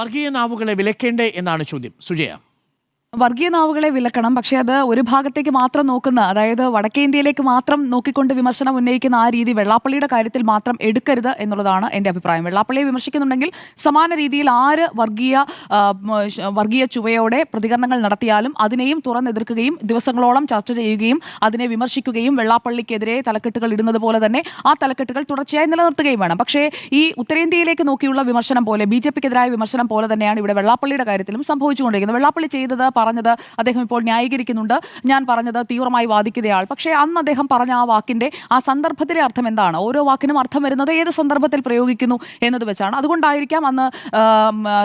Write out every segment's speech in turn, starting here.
വർഗീയ നാവുകളെ വിലക്കേണ്ടേ എന്നാണ് ചോദ്യം. സുജയ. വർഗീയ നാവുകളെ വിലക്കണം പക്ഷെ അത് ഒരു ഭാഗത്തേക്ക് മാത്രം നോക്കുന്ന അതായത് വടക്കേ ഇന്ത്യയിലേക്ക് മാത്രം നോക്കിക്കൊണ്ട് വിമർശനം ഉന്നയിക്കുന്ന ആ രീതി വെള്ളാപ്പള്ളിയുടെ കാര്യത്തിൽ മാത്രം എടുക്കരുത് എന്നുള്ളതാണ് എന്റെ അഭിപ്രായം. വെള്ളാപ്പള്ളിയെ വിമർശിക്കുന്നുണ്ടെങ്കിൽ സമാന രീതിയിൽ ആര് വർഗീയ വർഗീയ ചുവയോടെ പ്രതികരണങ്ങൾ നടത്തിയാലും അതിനെയും തുറന്നെതിർക്കുകയും ദിവസങ്ങളോളം ചർച്ച ചെയ്യുകയും അതിനെ വിമർശിക്കുകയും വെള്ളാപ്പള്ളിക്കെതിരെ തലക്കെട്ടുകൾ ഇടുന്നത് പോലെ തന്നെ ആ തലക്കെട്ടുകൾ തുടർച്ചയായി നിലനിർത്തുകയും വേണം. പക്ഷേ ഈ ഉത്തരേന്ത്യയിലേക്ക് നോക്കിയുള്ള വിമർശനം പോലെ ബി ജെ പിക്കെതിരായ വിമർശനം പോലെ തന്നെയാണ് ഇവിടെ വെള്ളാപ്പള്ളിയുടെ കാര്യത്തിലും സംഭവിച്ചുകൊണ്ടിരിക്കുന്നത്. വെള്ളാപ്പള്ളി ചെയ്തത് പറഞ്ഞത് അദ്ദേഹം ഇപ്പോൾ ന്യായീകരിക്കുന്നുണ്ട്. ഞാൻ പറഞ്ഞത് തീവ്രമായി വാദിക്കുകയാൾ പക്ഷേ അന്ന് അദ്ദേഹം പറഞ്ഞ ആ വാക്കിന്റെ ആ സന്ദർഭത്തിലെ അർത്ഥം എന്താണ്? ഓരോ വാക്കിനും അർത്ഥം വരുന്നത് ഏത് സന്ദർഭത്തിൽ പ്രയോഗിക്കുന്നു എന്നത് വെച്ചാണ്. അതുകൊണ്ടായിരിക്കാം അന്ന്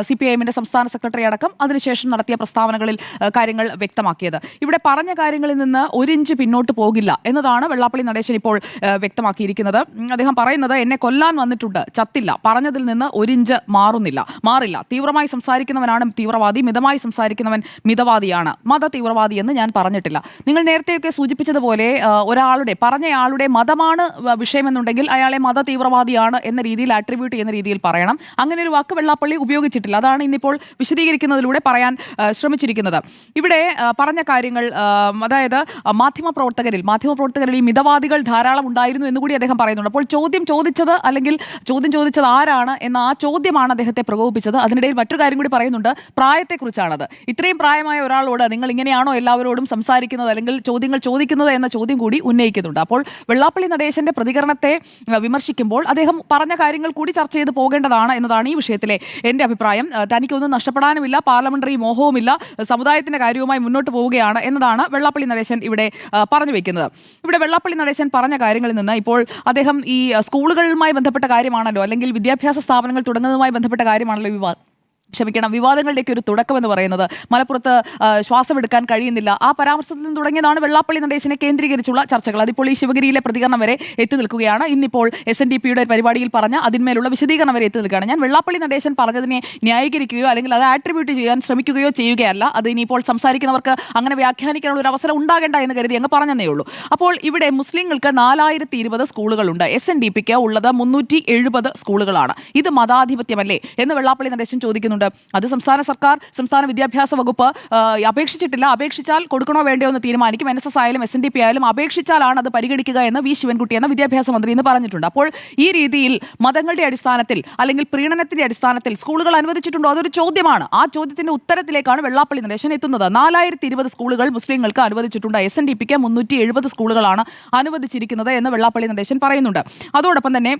സി പി ഐ സംസ്ഥാന സെക്രട്ടറി അടക്കം അതിനുശേഷം നടത്തിയ പ്രസ്താവനകളിൽ കാര്യങ്ങൾ വ്യക്തമാക്കിയത്. ഇവിടെ പറഞ്ഞ കാര്യങ്ങളിൽ നിന്ന് ഒരു ഇഞ്ച് പിന്നോട്ട് പോകില്ല എന്നതാണ് വെള്ളാപ്പള്ളി നടേശൻ ഇപ്പോൾ വ്യക്തമാക്കിയിരിക്കുന്നത്. അദ്ദേഹം പറയുന്നത് എന്നെ കൊല്ലാൻ വന്നിട്ടുണ്ട്. ചത്തില്ല. പറഞ്ഞതിൽ നിന്ന് ഒരിഞ്ച് മാറുന്നില്ല. മാറില്ല. തീവ്രമായി സംസാരിക്കുന്നവനാണ് തീവ്രവാദി. മിതമായി സംസാരിക്കുന്നവൻ മിതവാദിയാണ് മത തീവ്രവാദി എന്ന് ഞാൻ പറഞ്ഞിട്ടില്ല. നിങ്ങൾ നേരത്തെയൊക്കെ സൂചിപ്പിച്ചതുപോലെ ഒരാളുടെ പറഞ്ഞയാളുടെ മതമാണ് വിഷയമെന്നുണ്ടെങ്കിൽ അയാളെ മത തീവ്രവാദിയാണ് എന്ന രീതിയിൽ ആട്രിബ്യൂട്ട് ചെയ്യുന്ന രീതിയിൽ പറയണം. അങ്ങനെ ഒരു വാക്ക് വെള്ളാപ്പള്ളി ഉപയോഗിച്ചിട്ടില്ല. അതാണ് ഇന്നിപ്പോൾ വിശദീകരിക്കുന്നതിലൂടെ പറയാൻ ശ്രമിച്ചിരിക്കുന്നത്. ഇവിടെ പറഞ്ഞ കാര്യങ്ങൾ അതായത് മാധ്യമപ്രവർത്തകരിൽ മാധ്യമപ്രവർത്തകരിൽ ഈ മിതവാദികൾ ധാരാളം ഉണ്ടായിരുന്നു എന്ന് കൂടി അദ്ദേഹം പറയുന്നുണ്ട്. അപ്പോൾ ചോദ്യം ചോദിച്ചത് അല്ലെങ്കിൽ ചോദ്യം ചോദിച്ചത് ആരാണ് എന്ന ആ ചോദ്യമാണ് അദ്ദേഹത്തെ പ്രകോപിപ്പിച്ചത്. അതിനിടയിൽ മറ്റൊരു കാര്യം കൂടി പറയുന്നുണ്ട്. പ്രായത്തെക്കുറിച്ചാണത്. ഇത്രയും പ്രായമായ ഒരാളോട് നിങ്ങൾ ഇങ്ങനെയാണോ എല്ലാവരോടും സംസാരിക്കുന്നത് അല്ലെങ്കിൽ ചോദ്യങ്ങൾ ചോദിക്കുന്നത് എന്ന ചോദ്യം കൂടി ഉന്നയിക്കുന്നുണ്ട്. അപ്പോൾ വെള്ളാപ്പള്ളി നടേശന്റെ പ്രതികരണത്തെ വിമർശിക്കുമ്പോൾ അദ്ദേഹം പറഞ്ഞ കാര്യങ്ങൾ കൂടി ചർച്ച ചെയ്ത് പോകേണ്ടതാണ് എന്നതാണ് ഈ വിഷയത്തിലെ എന്റെ അഭിപ്രായം. തനിക്കൊന്നും നഷ്ടപ്പെടാനുമില്ല പാർലമെന്ററി മോഹവുമില്ല സമുദായത്തിന്റെ കാര്യവുമായി മുന്നോട്ട് പോവുകയാണ് എന്നതാണ് വെള്ളാപ്പള്ളി നടേശൻ ഇവിടെ പറഞ്ഞു വെക്കുന്നത്. ഇവിടെ വെള്ളാപ്പള്ളി നടേശൻ പറഞ്ഞ കാര്യങ്ങളിൽ നിന്ന് ഇപ്പോൾ അദ്ദേഹം ഈ സ്കൂളുകളുമായി ബന്ധപ്പെട്ട കാര്യമാണല്ലോ അല്ലെങ്കിൽ വിദ്യാഭ്യാസ സ്ഥാപനങ്ങൾ തുടങ്ങുന്നതുമായി ബന്ധപ്പെട്ട കാര്യമാണല്ലോ ഈ വിവാ ക്ഷമിക്കണം. വിവാദങ്ങളുടെയൊക്കെ ഒരു തുടക്കം എന്ന് പറയുന്നത് മലപ്പുറത്ത് ശ്വാസമെടുക്കാൻ കഴിയുന്നില്ല. ആ പരാമർശത്തിൽ നിന്ന് തുടങ്ങിയതാണ് വെള്ളാപ്പള്ളി നടേശനെ കേന്ദ്രീകരിച്ചുള്ള ചർച്ചകൾ. അതിപ്പോൾ ഈ ശിവഗിരിയിലെ പ്രതികരണം വരെ എത്തി നിൽക്കുകയാണ്. ഇന്നിപ്പോൾ എസ് എൻ ഡി പിയുടെ പരിപാടിയിൽ പറഞ്ഞ അതിന്മേലുള്ള വിശദീകരണം വരെ എത്തി നിൽക്കുകയാണ്. ഞാൻ വെള്ളാപ്പള്ളി നടേശൻ പറഞ്ഞതിനെ ന്യായീകരിക്കുകയോ അല്ലെങ്കിൽ അത് ആട്രിബ്യൂട്ട് ചെയ്യാൻ ശ്രമിക്കുകയോ ചെയ്യുകയല്ല. അത് ഇനിയിപ്പോൾ സംസാരിക്കുന്നവർക്ക് അങ്ങനെ വ്യാഖ്യാനിക്കാനുള്ള ഒരു അവസരം ഉണ്ടാകേണ്ട എന്ന് കരുതി അങ്ങ് പറഞ്ഞതേ ഉള്ളൂ. അപ്പോൾ ഇവിടെ മുസ്ലിങ്ങൾക്ക് നാലായിരത്തി ഇരുപത് സ്കൂളുകളുണ്ട് എസ് എൻ ഡി പിക്ക് ഉള്ളത് മുന്നൂറ്റി എഴുപത് സ്കൂളുകളാണ്. ഇത് മതാധിപത്യമല്ലേ എന്ന് വെള്ളാപ്പള്ളി നടേശൻ ചോദിക്കുന്നുണ്ട്. അത് സംസ്ഥാന സർക്കാർ സംസ്ഥാന വിദ്യാഭ്യാസ വകുപ്പ് അപേക്ഷിച്ചിട്ടില്ല. അപേക്ഷിച്ചാൽ കൊടുക്കണോ വേണ്ടയോ എന്ന് തീരുമാനിക്കും. എൻ എസ് എസ് ആയാലും എസ് എൻ ഡി പി ആയാലും അപേക്ഷിച്ചാലാണ് അത് പരിഗണിക്കുക എന്ന് വി ശിവൻകുട്ടി എന്ന വിദ്യാഭ്യാസ മന്ത്രി ഇന്ന് പറഞ്ഞിട്ടുണ്ട്. അപ്പോൾ ഈ രീതിയിൽ മതങ്ങളുടെ അടിസ്ഥാനത്തിൽ അല്ലെങ്കിൽ പ്രീണനത്തിന്റെ അടിസ്ഥാനത്തിൽ സ്കൂളുകൾ അനുവദിച്ചിട്ടുണ്ടോ അതൊരു ചോദ്യമാണ്. ആ ചോദ്യത്തിന്റെ ഉത്തരത്തിലേക്കാണ് വെള്ളാപ്പള്ളി നടേശൻ എത്തുന്നത്. നാലായിരത്തി ഇരുപത് സ്കൂളുകൾ മുസ്ലിങ്ങൾക്ക് അനുവദിച്ചിട്ടുണ്ട്. എസ് എൻ ഡി പിക്ക് മുന്നൂറ്റി എഴുപത് സ്കൂളുകളാണ് അനുവദിച്ചിരിക്കുന്നത് എന്ന് വെള്ളാപ്പള്ളി നടേശൻ പറയുന്നുണ്ട്. അതോടൊപ്പം തന്നെ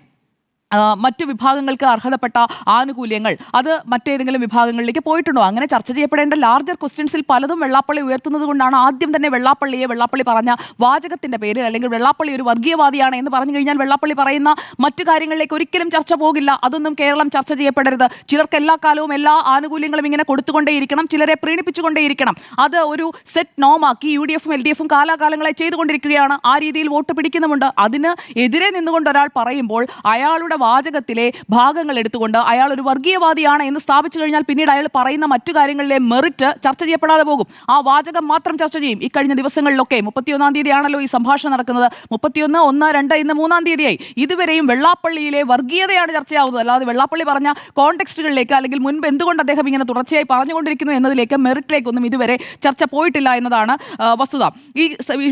മറ്റു വിഭാഗങ്ങൾക്ക് അർഹതപ്പെട്ട ആനുകൂല്യങ്ങൾ. അത് മറ്റേതെങ്കിലും വിഭാഗങ്ങളിലേക്ക് പോയിട്ടുണ്ടോ? അങ്ങനെ ചർച്ച ചെയ്യപ്പെടേണ്ട ലാർജർ ക്വസ്റ്റ്യൻസിൽ പലതും വെള്ളാപ്പള്ളി ഉയർത്തുന്നത് കൊണ്ടാണ് ആദ്യം തന്നെ വെള്ളാപ്പള്ളിയെ വെള്ളാപ്പള്ളി പറഞ്ഞ വാചകത്തിന്റെ പേരിൽ അല്ലെങ്കിൽ വെള്ളാപ്പള്ളി ഒരു വർഗീയവാദിയാണ് എന്ന് പറഞ്ഞു കഴിഞ്ഞാൽ വെള്ളാപ്പള്ളി പറയുന്ന മറ്റു കാര്യങ്ങളിലേക്ക് ഒരിക്കലും ചർച്ച പോകില്ല. അതൊന്നും കേരളം ചർച്ച ചെയ്യപ്പെടരുത്. ചിലർക്ക് എല്ലാ കാലവും എല്ലാ ആനുകൂല്യങ്ങളും ഇങ്ങനെ കൊടുത്തുകൊണ്ടേയിരിക്കണം. ചിലരെ പ്രീണിപ്പിച്ചുകൊണ്ടേയിരിക്കണം. അത് ഒരു സെറ്റ് നോമാക്കി യു ഡി എഫും എൽ ഡി എഫും കാലാകാലങ്ങളെ ചെയ്തുകൊണ്ടിരിക്കുകയാണ്. ആ രീതിയിൽ വോട്ട് പിടിക്കുന്നുമുണ്ട്. അതിന് എതിരെ നിന്നുകൊണ്ട് ഒരാൾ പറയുമ്പോൾ അയാളുടെ വാചകത്തിലെ ഭാഗങ്ങൾ എടുത്തുകൊണ്ട് അയാൾ ഒരു വർഗീയവാദിയാണ് എന്ന് സ്ഥാപിച്ചു കഴിഞ്ഞാൽ പിന്നീട് അയാൾ പറയുന്ന മറ്റു കാര്യങ്ങളിലെ മെറിറ്റ് ചർച്ച ചെയ്യപ്പെടാതെ പോകും. ആ വാചകം മാത്രം ചർച്ച ചെയ്യും. ഇക്കഴിഞ്ഞ ദിവസങ്ങളിലൊക്കെ മുപ്പത്തിയൊന്നാം തീയതി ആണല്ലോ ഈ സംഭാഷണം നടക്കുന്നത്. മുപ്പത്തിയൊന്ന് ഒന്ന് രണ്ട് ഇന്ന് മൂന്നാം തീയതിയായി. ഇതുവരെയും വെള്ളാപ്പള്ളിയിലെ വർഗീയതയാണ് ചർച്ചയാവുന്നത് അല്ലാതെ വെള്ളാപ്പള്ളി പറഞ്ഞ കോണ്ടെക്സ്റ്റുകളിലേക്ക് അല്ലെങ്കിൽ മുൻപ് എന്തുകൊണ്ട് അദ്ദേഹം ഇങ്ങനെ തുടർച്ചയായി പറഞ്ഞുകൊണ്ടിരിക്കുന്നു എന്നതിലേക്ക് മെറിറ്റിലേക്കൊന്നും ഇതുവരെ ചർച്ച പോയിട്ടില്ല എന്നതാണ് വസ്തുത. ഈ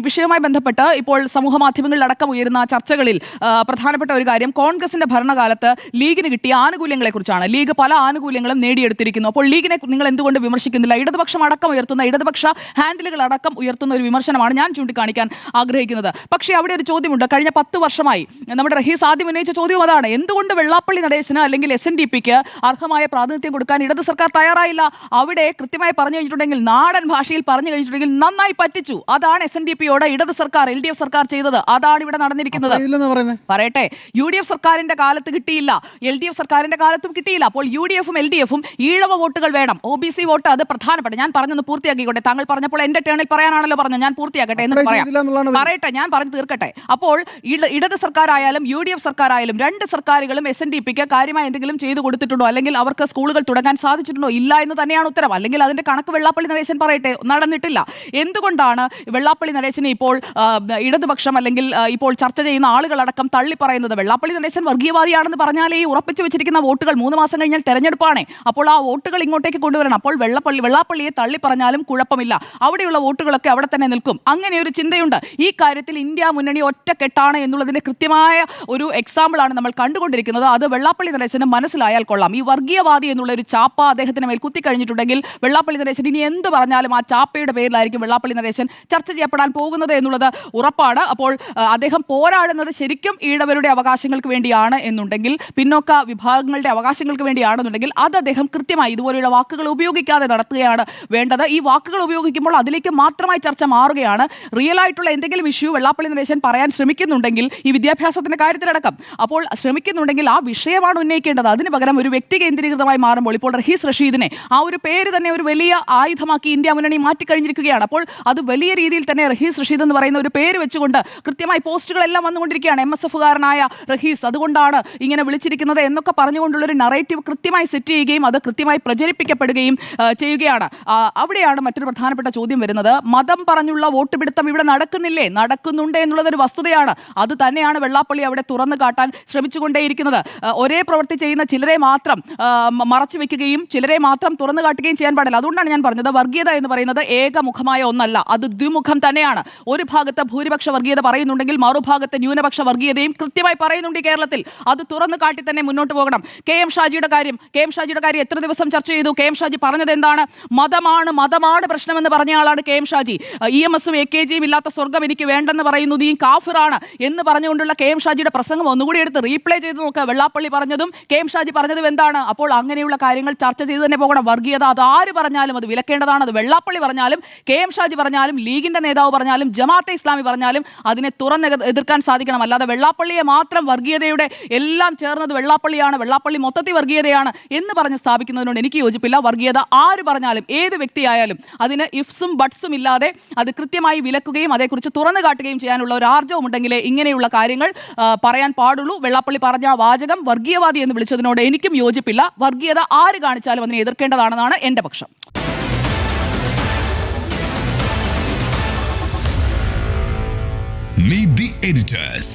വിഷയവുമായി ബന്ധപ്പെട്ട് ഇപ്പോൾ സമൂഹ മാധ്യമങ്ങളിലടക്കം ഉയരുന്ന ചർച്ചകളിൽ പ്രധാനപ്പെട്ട ഒരു കാര്യം കോൺഗ്രസിന്റെ ഭരണകാലത്ത് ലീഗിന് കിട്ടിയ ആനുകൂല്യങ്ങളെക്കുറിച്ചാണ്. ലീഗ് പല ആനുകൂല്യങ്ങളും നേടിയെടുത്തിരിക്കുന്നു. അപ്പോൾ ലീഗിനെ നിങ്ങൾ എന്തുകൊണ്ട് വിമർശിക്കുന്നില്ല? ഇടതുപക്ഷം അടക്കം ഉയർത്തുന്ന ഇടതുപക്ഷ ഹാൻഡിലുകൾ അടക്കം ഉയർത്തുന്ന ഒരു വിമർശനമാണ് ഞാൻ ചൂണ്ടിക്കാണിക്കാൻ ആഗ്രഹിക്കുന്നത്. പക്ഷേ അവിടെ ഒരു ചോദ്യമുണ്ട്. കഴിഞ്ഞ പത്ത് വർഷമായി നമ്മുടെ റഹീസ് ആദ്യം ഉന്നയിച്ച ചോദ്യം അതാണ്. എന്തുകൊണ്ട് വെള്ളാപ്പള്ളി നടേശന് അല്ലെങ്കിൽ എസ് എൻ ഡി പിക്ക് അർഹമായ പ്രാതിനിധ്യം കൊടുക്കാൻ ഇടത് സർക്കാർ തയ്യാറായില്ല? അവിടെ കൃത്യമായി പറഞ്ഞു കഴിഞ്ഞിട്ടുണ്ടെങ്കിൽ നാടൻ ഭാഷയിൽ പറഞ്ഞു കഴിഞ്ഞിട്ടുണ്ടെങ്കിൽ നന്നായി പറ്റിച്ചു. അതാണ് എസ് എൻ ഡി പിയോട് ഇടത് സർക്കാർ എൽ ഡി എഫ് സർക്കാർ ചെയ്തത്. അതാണ് ഇവിടെ നടന്നിരിക്കുന്നത്. പറയട്ടെ. യു ഡി എഫ് സർക്കാരിന്റെ കാലത്ത് കിട്ടിയില്ല. എൽ ഡി എഫ് സർക്കാരിന്റെ കാലത്തും കിട്ടിയില്ല. അപ്പോൾ യു ഡി എഫും എൽ ഡി എഫും ഈഴവ വോട്ടുകൾ വേണം. ഒ ബി സി വോട്ട് അത് പ്രധാനപ്പെട്ട. ഞാൻ പറഞ്ഞൊന്ന് പൂർത്തിയാക്കിക്കോട്ടെ. താങ്കൾ പറഞ്ഞപ്പോൾ എന്റെ ടേണിൽ പറയാനാണല്ലോ പറഞ്ഞു ഞാൻ പൂർത്തിയാക്കട്ടെ എന്ന് പറയാം. പറയട്ടെ ഞാൻ പറഞ്ഞു തീർക്കട്ടെ. അപ്പോൾ ഇട- ഇടത് സർക്കാരായാലും യു ഡി എഫ് സർക്കാരായാലും രണ്ട് സർക്കാരുകളും എസ് എൻ ഡി പിക്ക് കാര്യമായി എന്തെങ്കിലും ചെയ്തു കൊടുത്തിട്ടുണ്ടോ? അല്ലെങ്കിൽ അവർക്ക് സ്കൂളുകൾ തുടങ്ങാൻ സാധിച്ചിട്ടുണ്ടോ? ഇല്ല എന്ന് തന്നെയാണ് ഉത്തരം. അല്ലെങ്കിൽ അതിന്റെ കണക്ക് വെള്ളാപ്പള്ളി നരേശൻ പറയട്ടെ. നടന്നിട്ടില്ല. എന്തുകൊണ്ടാണ് വെള്ളാപ്പള്ളി നരേശനെ ഇപ്പോൾ ഇടതുപക്ഷം അല്ലെങ്കിൽ ഇപ്പോൾ ചർച്ച ചെയ്യുന്ന ആളുകളടക്കം തള്ളി പറയുന്നത് വെള്ളാപ്പള്ളി നരേശൻ വർഗീയ വർഗീയവാദിയാണെന്ന് പറഞ്ഞാലേ ഈ ഉറപ്പിച്ചു വെച്ചിരിക്കുന്ന വോട്ടുകൾ മൂന്ന് മാസം കഴിഞ്ഞാൽ തെരഞ്ഞെടുപ്പാണ്. അപ്പോൾ ആ വോട്ടുകൾ ഇങ്ങോട്ടേക്ക് കൊണ്ടുവരണം. അപ്പോൾ വെള്ളപ്പള്ളി വെള്ളാപ്പള്ളിയെ തള്ളി പറഞ്ഞാലും കുഴപ്പമില്ല. അവിടെയുള്ള വോട്ടുകളൊക്കെ അവിടെ തന്നെ നിൽക്കും. അങ്ങനെ ഒരു ചിന്തയുണ്ട്. ഈ കാര്യത്തിൽ ഇന്ത്യ മുന്നണി ഒറ്റക്കെട്ടാണ് എന്നുള്ളതിന്റെ കൃത്യമായ ഒരു എക്സാമ്പിളാണ് നമ്മൾ കണ്ടുകൊണ്ടിരിക്കുന്നത്. അത് വെള്ളാപ്പള്ളി നരേശന് മനസ്സിലായാൽ കൊള്ളാം. ഈ വർഗീയവാദി എന്നുള്ള ഒരു ചാപ്പ അദ്ദേഹത്തിന് മേൽ കുത്തിക്കഴിഞ്ഞിട്ടുണ്ടെങ്കിൽ വെള്ളാപ്പള്ളി നരേശൻ ഇനി എന്ത് പറഞ്ഞാലും ആ ചാപ്പയുടെ പേരിലായിരിക്കും വെള്ളാപ്പള്ളി നരേശൻ ചർച്ച ചെയ്യപ്പെടാൻ പോകുന്നത് എന്നുള്ളത് ഉറപ്പാണ്. അപ്പോൾ അദ്ദേഹം പോരാടുന്നത് ശരിക്കും ഈഴവരുടെ അവകാശങ്ങൾക്ക് വേണ്ടിയാണ് എന്നുണ്ടെങ്കിൽ പിന്നോക്ക വിഭാഗങ്ങളുടെ അവകാശങ്ങൾക്ക് വേണ്ടിയാണെന്നുണ്ടെങ്കിൽ അത് അദ്ദേഹം കൃത്യമായി ഇതുപോലെയുള്ള വാക്കുകൾ ഉപയോഗിക്കാതെ നടത്തുകയാണ് വേണ്ടത്. ഈ വാക്കുകൾ ഉപയോഗിക്കുമ്പോൾ അതിലേക്ക് മാത്രമായി ചർച്ച മാറുകയാണ്. റിയൽ ആയിട്ടുള്ള എന്തെങ്കിലും ഇഷ്യൂ വെള്ളാപ്പള്ളി നടേശൻ പറയാൻ ശ്രമിക്കുന്നുണ്ടെങ്കിൽ ഈ വിദ്യാഭ്യാസത്തിന്റെ കാര്യത്തിലടക്കം. അപ്പോൾ ശ്രമിക്കുന്നുണ്ടെങ്കിൽ ആ വിഷയമാണ് ഉന്നയിക്കേണ്ടത്. അതിന് പകരം ഒരു വ്യക്തി കേന്ദ്രീകൃതമായി മാറുമ്പോൾ ഇപ്പോൾ റഹീസ് റഷീദിനെ ആ ഒരു പേര് തന്നെ ഒരു വലിയ ആയുധമാക്കി ഇന്ത്യ മുന്നണി മാറ്റിക്കഴിഞ്ഞിരിക്കുകയാണ്. അപ്പോൾ അത് വലിയ രീതിയിൽ തന്നെ റഹീസ് റഷീദ് എന്ന് പറയുന്ന ഒരു പേര് വെച്ചുകൊണ്ട് കൃത്യമായി പോസ്റ്റുകളെല്ലാം വന്നുകൊണ്ടിരിക്കുകയാണ്. എം എസ് എഫുകാരനായ റഹീസ്. അതുകൊണ്ടാണ് ഇങ്ങനെ വിളിച്ചിരിക്കുന്നത് എന്നൊക്കെ പറഞ്ഞുകൊണ്ടുള്ളൊരു നറേറ്റീവ് കൃത്യമായി സെറ്റ് ചെയ്യുകയും അത് കൃത്യമായി പ്രചരിപ്പിക്കപ്പെടുകയും ചെയ്യുകയാണ്. അവിടെയാണ് മറ്റൊരു പ്രധാനപ്പെട്ട ചോദ്യം വരുന്നത്. മതം പറഞ്ഞുള്ള വോട്ട് പിടുത്തം ഇവിടെ നടക്കുന്നില്ലേ? നടക്കുന്നുണ്ട് എന്നുള്ളതൊരു വസ്തുതയാണ്. അത് തന്നെയാണ് വെള്ളാപ്പള്ളി അവിടെ തുറന്നു കാട്ടാൻ ശ്രമിച്ചുകൊണ്ടേയിരിക്കുന്നത്. ഒരേ പ്രവൃത്തി ചെയ്യുന്ന ചിലരെ മാത്രം മറച്ചു വെക്കുകയും ചിലരെ മാത്രം തുറന്നു കാട്ടുകയും ചെയ്യാൻ പാടില്ല. അതുകൊണ്ടാണ് ഞാൻ പറഞ്ഞത് വർഗീയത എന്ന് പറയുന്നത് ഏകമുഖമായ ഒന്നല്ല. അത് ദ്വിമുഖം തന്നെയാണ്. ഒരു ഭാഗത്ത് ഭൂരിപക്ഷ വർഗീയത പറയുന്നുണ്ടെങ്കിൽ മറുഭാഗത്ത് ന്യൂനപക്ഷ വർഗീയതയും കൃത്യമായി പറയുന്നുണ്ട് കേരളത്തിൽ. അത് തുറന്നു കാട്ടി തന്നെ മുന്നോട്ട് പോകണം. കെ എം ഷാജിയുടെ കാര്യം കെ എം ഷാജിയുടെ കാര്യം എത്ര ദിവസം ചർച്ച ചെയ്തു? കെ എം ഷാജി പറഞ്ഞത് എന്താണ്? മതമാണ് മതമാണ് പ്രശ്നമെന്ന് പറഞ്ഞ ആളാണ് K M Shaji. E M എസും എ കെ ജിയും ഇല്ലാത്ത സ്വർഗം എനിക്ക് വേണ്ടെന്ന് പറയുന്നു. നീ കാഫിറാണ് എന്ന് പറഞ്ഞുകൊണ്ടുള്ള കെ എം ഷാജിയുടെ പ്രസംഗം ഒന്നുകൂടി എടുത്ത് റീപ്ലേ ചെയ്ത് നോക്കുക വെള്ളാപ്പള്ളി പറഞ്ഞതും കെ എം ഷാജി പറഞ്ഞതും എന്താണ്? അപ്പോൾ അങ്ങനെയുള്ള കാര്യങ്ങൾ ചർച്ച ചെയ്ത് തന്നെ പോകണം. വർഗീയത അത് ആര് പറഞ്ഞാലും അത് വിലക്കേണ്ടതാണ്. അത് വെള്ളാപ്പള്ളി പറഞ്ഞാലും കെ എം ഷാജി പറഞ്ഞാലും ലീഗിന്റെ നേതാവ് പറഞ്ഞാലും ജമാഅത്തെ ഇസ്ലാമി പറഞ്ഞാലും അതിനെ തുറന്ന് എതിർക്കാൻ സാധിക്കണം. അല്ലാതെ വെള്ളാപ്പള്ളിയെ മാത്രം വർഗീയതയുടെ എല്ലാം ചേർന്നത് വെള്ളാപ്പള്ളിയാണ്. വെള്ളാപ്പള്ളി മൊത്തത്തിൽ വർഗീയതയാണ് എന്ന് പറഞ്ഞ് സ്ഥാപിക്കുന്നതിനോട് എനിക്ക് യോജിപ്പില്ല. വർഗീയത ആര് പറഞ്ഞാലും ഏത് വ്യക്തിയായാലും അതിന് ഇഫ്സും ബട്ട്സും ഇല്ലാതെ അത് കൃത്യമായി വിലക്കുകയും അതേക്കുറിച്ച് തുറന്നു കാട്ടുകയും ചെയ്യാനുള്ള ഒരു ആർജവം ഉണ്ടെങ്കിലേ ഇങ്ങനെയുള്ള കാര്യങ്ങൾ പറയാൻ പാടുള്ളൂ. വെള്ളാപ്പള്ളി പറഞ്ഞ വാചകം വർഗീയവാദി എന്ന് വിളിച്ചതിനോട് എനിക്കും യോജിപ്പില്ല. വർഗീയത ആര് കാണിച്ചാലും അതിനെ എതിർക്കേണ്ടതാണെന്നാണ് എന്റെ പക്ഷം. Meet the editors.